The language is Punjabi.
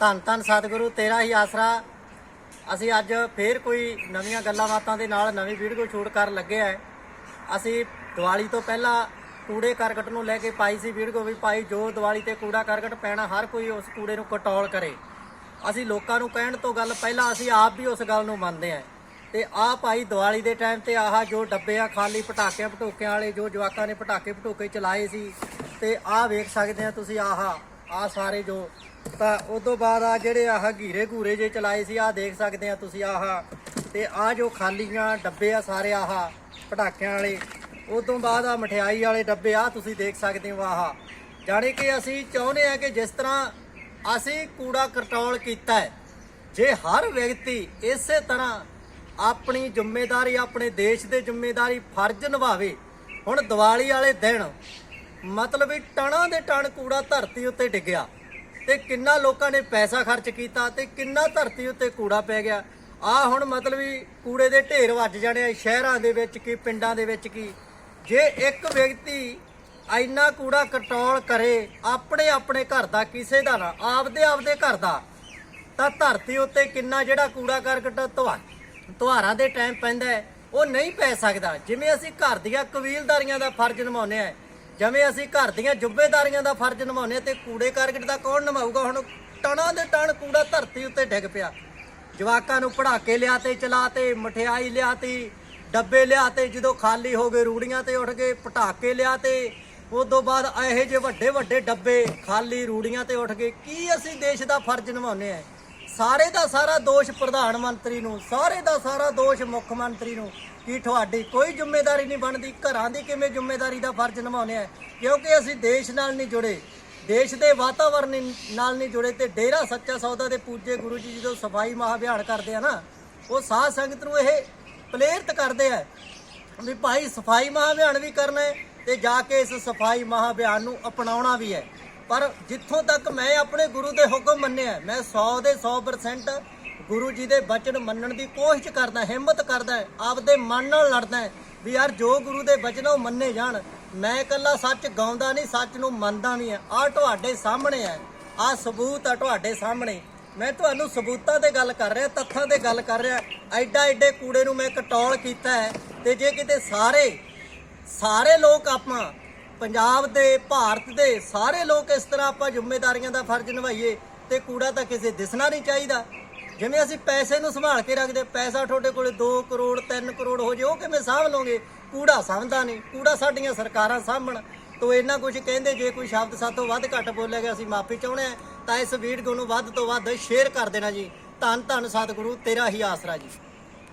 ਧੰਨ ਧੰਨ ਸਤਿਗੁਰੂ, ਤੇਰਾ ਹੀ ਆਸਰਾ। ਅਸੀਂ ਅੱਜ ਫੇਰ ਕੋਈ ਨਵੀਆਂ ਗੱਲਾਂ ਬਾਤਾਂ ਦੇ ਨਾਲ ਨਵੀਂ ਵੀਡੀਓ ਸ਼ੂਟ ਕਰਨ ਲੱਗੇ ਆ। ਅਸੀਂ ਦੀਵਾਲੀ ਤੋਂ ਪਹਿਲਾਂ ਕੂੜੇ ਕਰਕਟ ਨੂੰ ਲੈ ਕੇ ਪਾਈ ਸੀ ਵੀਡੀਓ ਵੀ ਪਾਈ, ਜੋ ਦੀਵਾਲੀ ਤੇ ਕੂੜਾ ਕਰਕਟ ਪੈਣਾ, ਹਰ ਕੋਈ ਉਸ ਕੂੜੇ ਨੂੰ ਕਟੌਲ ਕਰੇ। ਅਸੀਂ ਲੋਕਾਂ ਨੂੰ ਕਹਿਣ ਤੋਂ ਗੱਲ ਪਹਿਲਾਂ ਅਸੀਂ ਆਪ ਵੀ ਉਸ ਗੱਲ ਨੂੰ ਮੰਨਦੇ ਆ। ਤੇ ਆਹ ਭਾਈ ਦੀਵਾਲੀ ਦੇ ਟਾਈਮ ਤੇ ਆਹ ਜੋ ਡੱਬੇ ਆ ਖਾਲੀ ਪਟਾਕਿਆਂ, ਪਟੋਕਿਆਂ ਵਾਲੇ ਜੋ ਜਵਾਕਾਂ ਨੇ ਪਟਾਕੇ ਪਟੋਕੇ ਚਲਾਏ ਸੀ, ਤੇ ਆਹ ਵੇਖ ਸਕਦੇ ਆ ਤੁਸੀਂ ਆਹਾ। ਆਹ ਸਾਰੇ ਜੋ। ਤਾਂ ਉਸ ਤੋਂ ਬਾਅਦ ਆ ਜਿਹੜੇ ਆਹ ਘੀਰੇ ਘੂਰੇ ਜੇ ਚਲਾਏ ਸੀ, ਆਹ ਦੇਖ ਸਕਦੇ ਆ ਤੁਸੀਂ ਆਹ। ਤੇ ਆਹ ਜੋ ਖਾਲੀਆਂ ਡੱਬੇ ਆ ਸਾਰੇ ਆਹ ਪਟਾਕਿਆਂ ਵਾਲੇ ਉਸ ਤੋਂ ਬਾਅਦ ਆ ਮਠਿਆਈ ਵਾਲੇ ਡੱਬੇ ਆ, ਤੁਸੀਂ ਦੇਖ ਸਕਦੇ ਹੋ ਆਹ। ਜਾਣੀ ਕਿ ਅਸੀਂ ਚਾਹੁੰਦੇ ਆ ਕਿ ਜਿਸ ਤਰ੍ਹਾਂ ਅਸੀਂ ਕੂੜਾ ਕਟੌਲ ਕੀਤਾ ਹੈ, ਜੇ ਹਰ ਵਿਅਕਤੀ ਇਸੇ ਤਰ੍ਹਾਂ ਆਪਣੀ ਜ਼ਿੰਮੇਵਾਰੀ, ਆਪਣੇ ਦੇਸ਼ ਦੇ ਜ਼ਿੰਮੇਵਾਰੀ ਫਰਜ਼ ਨਿਭਾਵੇ, ਹੁਣ ਦੀਵਾਲੀ ਵਾਲੇ ਦਿਨ ਮਤਲਬ ਵੀ ਟਣਾ ਦੇ ਟਣ ਕੂੜਾ ਧਰਤੀ ਉੱਤੇ ਡਿੱਗਿਆ ਤੇ ਕਿੰਨਾ ਲੋਕਾਂ ਨੇ ਪੈਸਾ ਖਰਚ ਕੀਤਾ ਤੇ ਕਿੰਨਾ ਧਰਤੀ ਉੱਤੇ ਕੂੜਾ ਪੈ ਗਿਆ। ਆ ਹੁਣ ਮਤਲਬ ਵੀ ਕੂੜੇ ਦੇ ਢੇਰ ਵੱਜ ਜਾਣੇ ਆ ਸ਼ਹਿਰਾਂ ਦੇ ਵਿੱਚ ਕੀ ਪਿੰਡਾਂ ਦੇ ਵਿੱਚ ਕੀ। ਜੇ ਇੱਕ ਵਿਅਕਤੀ ਇੰਨਾ ਕੂੜਾ ਕਟੌਲ ਕਰੇ ਆਪਣੇ ਆਪਣੇ ਘਰ ਦਾ ਕਿਸੇ ਦਾ ਨਾ, ਆਪਦੇ ਆਪਦੇ ਘਰ ਦਾ, ਤਾਂ ਧਰਤੀ ਉੱਤੇ ਕਿੰਨਾ ਜਿਹੜਾ ਕੂੜਾ ਕਰਕਟ ਤੁਹਾ ਤੁਹਾਰਾਂ ਦੇ ਟਾਈਮ ਪੈਂਦਾ ਉਹ ਨਹੀਂ ਪੈ ਸਕਦਾ। ਜਿਵੇਂ ਅਸੀਂ ਘਰ ਦੀਆਂ ਕਬੀਲਦਾਰੀਆਂ ਦਾ ਫਰਜ਼ ਨਿਭਾਉਂਦੇ ਆ ਜਿਵੇਂ ਅਸੀਂ ਘਰ ਦੀਆਂ ਜ਼ਿੰਮੇਵਾਰੀਆਂ ਦਾ ਫਰਜ਼ ਨਿਭਾਉਂਦੇ ਹਾਂ ਤੇ ਕੂੜੇ ਕਰਕਟ ਦਾ ਕੌਣ ਨਿਭਾਊਗਾ? ਹੁਣ ਟਣਾ ਦੇ ਟਣ ਕੂੜਾ ਧਰਤੀ ਉੱਤੇ ਡਿੱਗ ਪਿਆ। ਜਵਾਕਾਂ ਨੂੰ ਪੜਾਕੇ ਲਿਆ ਤੇ ਚਲਾ ਤੇ ਮਠਿਆਈ ਲਿਆ ਤੇ ਡੱਬੇ ਲਿਆ ਤੇ ਜਦੋਂ ਖਾਲੀ ਹੋ ਗਏ ਰੂੜੀਆਂ ਤੇ ਉੱਠ ਗਏ, ਪਟਾਕੇ ਲਿਆ ਤੇ ਉਸ ਤੋਂ ਬਾਅਦ ਇਹੋ ਜਿਹੇ ਵੱਡੇ ਵੱਡੇ ਡੱਬੇ ਖਾਲੀ ਰੂੜੀਆਂ ਤੇ ਉੱਠ ਗਏ। ਕੀ ਅਸੀਂ ਦੇਸ਼ ਦਾ ਫਰਜ਼ ਨਿਭਾਉਂਦੇ ਆ ਸਾਰੇ ਦਾ ਸਾਰਾ ਦੋਸ਼ ਪ੍ਰਧਾਨ ਮੰਤਰੀ ਨੂੰ, ਸਾਰੇ ਦਾ ਸਾਰਾ ਦੋਸ਼ ਮੁੱਖ ਮੰਤਰੀ ਨੂੰ ਕਿ ਤੁਹਾਡੀ ਕੋਈ ਜ਼ਿੰਮੇਵਾਰੀ ਨਹੀਂ ਬਣਦੀ, ਘਰਾਂ ਦੀ ਕਿਵੇਂ ਜ਼ਿੰਮੇਵਾਰੀ ਦਾ ਫਰਜ਼ ਨਿਭਾਉਂਦੇ ਆ। ਕਿਉਂਕਿ ਅਸੀਂ ਦੇਸ਼ ਨਾਲ ਨਹੀਂ ਜੁੜੇ, ਦੇਸ਼ ਦੇ ਵਾਤਾਵਰਣ ਨਾਲ ਨਹੀਂ ਜੁੜੇ ਤੇ ਡੇਰਾ ਸੱਚਾ ਸੌਦਾ ਦੇ ਪੂਜੇ ਗੁਰੂ ਜੀ ਜਦੋਂ ਸਫ਼ਾਈ ਮਹਾਭਿਆਨ ਕਰਦੇ ਆ ਨਾ, ਉਹ ਸਾਧ ਸੰਗਤ ਨੂੰ ਇਹ ਪ੍ਰੇਰਿਤ ਕਰਦੇ ਆ ਵੀ ਭਾਈ ਸਫ਼ਾਈ ਮਹਾਭਿਆਨ ਵੀ ਕਰਨਾ ਹੈ ਤੇ ਜਾ ਕੇ ਇਸ ਸਫ਼ਾਈ ਮਹਾਭਿਆਨ ਨੂੰ ਅਪਣਾਉਣਾ ਵੀ ਹੈ। ਪਰ ਜਿੱਥੋਂ ਤੱਕ ਮੈਂ ਆਪਣੇ ਗੁਰੂ ਦੇ ਹੁਕਮ ਮੰਨਿਆ, ਮੈਂ 100 ਦੇ 100% ਗੁਰੂ ਜੀ ਦੇ ਬਚਨ ਮੰਨਣ ਦੀ ਕੋਸ਼ਿਸ਼ ਕਰਦਾ, ਹਿੰਮਤ ਕਰਦਾ, ਆਪਦੇ ਮਨ ਨਾਲ ਲੜਦਾ ਵੀ ਯਾਰ ਜੋ ਗੁਰੂ ਦੇ ਬਚਨ ਉਹ ਮੰਨੇ ਜਾਣ। ਮੈਂ ਇਕੱਲਾ ਸੱਚ ਗਾਉਂਦਾ ਨਹੀਂ, ਸੱਚ ਨੂੰ ਮੰਨਦਾ ਵੀ ਆ ਆ ਤੁਹਾਡੇ ਸਾਹਮਣੇ ਹੈ ਆ ਸਬੂਤ ਆ ਤੁਹਾਡੇ ਸਾਹਮਣੇ। ਮੈਂ ਤੁਹਾਨੂੰ ਸਬੂਤਾਂ ਤੇ ਗੱਲ ਕਰ ਰਿਹਾ, ਤੱਥਾਂ ਤੇ ਗੱਲ ਕਰ ਰਿਹਾ। ਐਡਾ ਐਡੇ ਕੂੜੇ ਨੂੰ ਮੈਂ ਕਟੌਲ ਕੀਤਾ ਹੈ ਤੇ ਜੇ ਕਿਤੇ ਸਾਰੇ ਸਾਰੇ ਲੋਕ ਆਪਾਂ ਪੰਜਾਬ ਦੇ ਭਾਰਤ ਦੇ ਸਾਰੇ ਲੋਕ ਇਸ ਤਰ੍ਹਾਂ ਆਪਾਂ ਜ਼ਿੰਮੇਵਾਰੀਆਂ ਦਾ ਫਰਜ਼ ਨਿਭਾਈਏ ਤੇ ਕੂੜਾ ਤਾਂ ਕਿਸੇ ਦਿਸਣਾ ਨਹੀਂ ਚਾਹੀਦਾ। ਜਿਵੇਂ ਅਸੀਂ ਪੈਸੇ ਨੂੰ ਸੰਭਾਲ ਕੇ ਰੱਖਦੇ, ਪੈਸਾ ਤੁਹਾਡੇ ਕੋਲੇ 2 ਕਰੋੜ 3 ਕਰੋੜ ਹੋ ਜੇ, ਉਹ ਕਿਵੇਂ ਸਾਂਭ ਲਓਗੇ? ਕੂੜਾ ਸਾਂਭਦਾ ਨਹੀਂ। ਕੂੜਾ ਸਾਡੀਆਂ ਸਰਕਾਰਾਂ ਸਾਂਭਣ। ਤੋ ਇਹਨਾਂ ਕੁਝ ਕਹਿੰਦੇ, ਜੇ ਕੋਈ ਸ਼ਬਦ ਸਾਤੋਂ ਵੱਧ ਘੱਟ ਬੋਲਿਆ ਗਿਆ, ਅਸੀਂ ਮਾਫੀ ਚਾਹੁੰਦੇ ਆ ਤਾਂ ਇਸ ਵੀਡੀਓ ਨੂੰ ਵੱਧ ਤੋਂ ਵੱਧ ਸ਼ੇਅਰ ਕਰ ਦੇਣਾ ਜੀ। ਧੰਨ ਧੰਨ ਸਤਿਗੁਰੂ, ਤੇਰਾ ਹੀ ਆਸਰਾ ਜੀ।